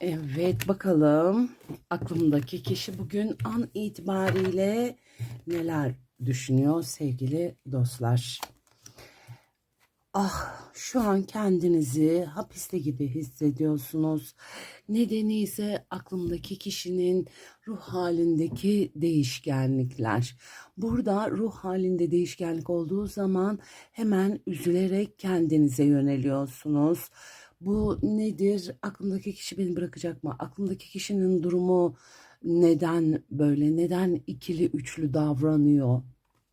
Evet bakalım aklımdaki kişi bugün an itibariyle neler düşünüyor sevgili dostlar. Ah şu an kendinizi hapiste gibi hissediyorsunuz. Nedeni ise aklımdaki kişinin ruh halindeki değişkenlikler. Burada ruh halinde değişkenlik olduğu zaman hemen üzülerek kendinize yöneliyorsunuz. Bu nedir? Aklımdaki kişi beni bırakacak mı? Aklımdaki kişinin durumu neden böyle, neden ikili üçlü davranıyor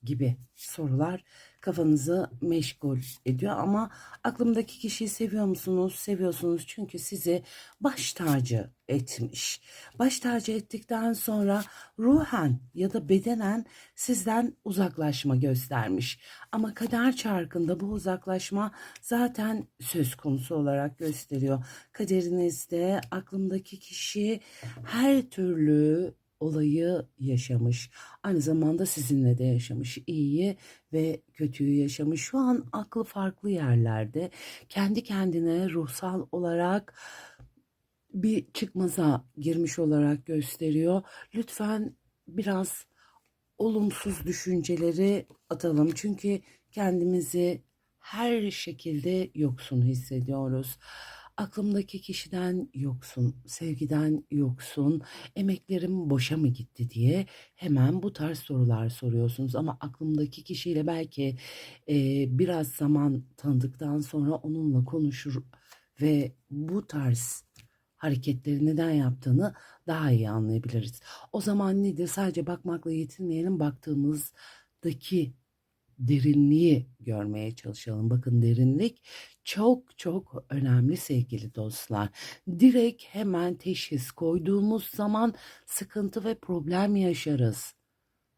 gibi sorular kafanızı meşgul ediyor. Ama aklımdaki kişiyi seviyor musunuz? Seviyorsunuz çünkü sizi baş tacı etmiş. Baş tacı ettikten sonra ruhen ya da bedenen sizden uzaklaşma göstermiş. Ama kader çarkında bu uzaklaşma zaten söz konusu olarak gösteriyor. Kaderinizde aklımdaki kişi her türlü olayı yaşamış. Aynı zamanda sizinle de yaşamış. İyiyi ve kötüyü yaşamış. Şu an aklı farklı yerlerde. Kendi kendine ruhsal olarak bir çıkmaza girmiş olarak gösteriyor. Lütfen biraz olumsuz düşünceleri atalım. Çünkü kendimizi her şekilde yoksun hissediyoruz. Aklımdaki kişiden yoksun, sevgiden yoksun, emeklerim boşa mı gitti diye hemen bu tarz sorular soruyorsunuz. Ama aklımdaki kişiyle belki e, biraz zaman tanıdıktan sonra onunla konuşur ve bu tarz hareketleri neden yaptığını daha iyi anlayabiliriz. O zaman nedir? Sadece bakmakla yetinmeyelim. Baktığımızdaki derinliği görmeye çalışalım. Bakın derinlik çok çok önemli sevgili dostlar. Direkt hemen teşhis koyduğumuz zaman sıkıntı ve problem yaşarız.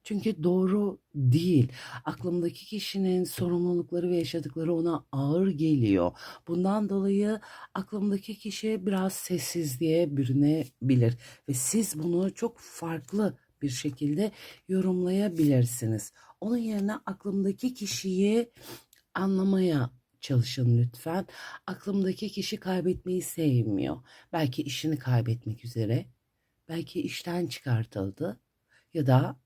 Çünkü doğru değil. Aklımdaki kişinin sorumlulukları ve yaşadıkları ona ağır geliyor. Bundan dolayı aklımdaki kişi biraz sessizliğe bürünebilir ve siz bunu çok farklı bir şekilde yorumlayabilirsiniz. Onun yerine aklımdaki kişiyi anlamaya çalışın lütfen. Aklımdaki kişi kaybetmeyi sevmiyor. Belki işini kaybetmek üzere, belki işten çıkartıldı ya da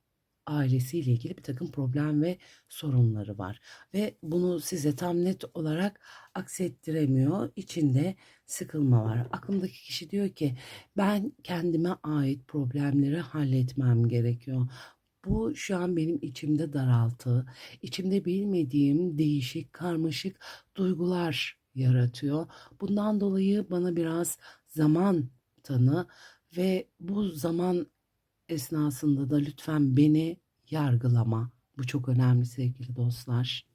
ailesiyle ilgili bir takım problem ve sorunları var. Ve bunu size tam net olarak aksettiremiyor. İçinde sıkılma var. Aklımdaki kişi diyor ki ben kendime ait problemleri halletmem gerekiyor. Bu şu an benim içimde daraltı, içimde bilmediğim değişik, karmaşık duygular yaratıyor. Bundan dolayı bana biraz zaman tanı ve bu zaman esnasında da lütfen beni yargılama. Bu çok önemli sevgili dostlar.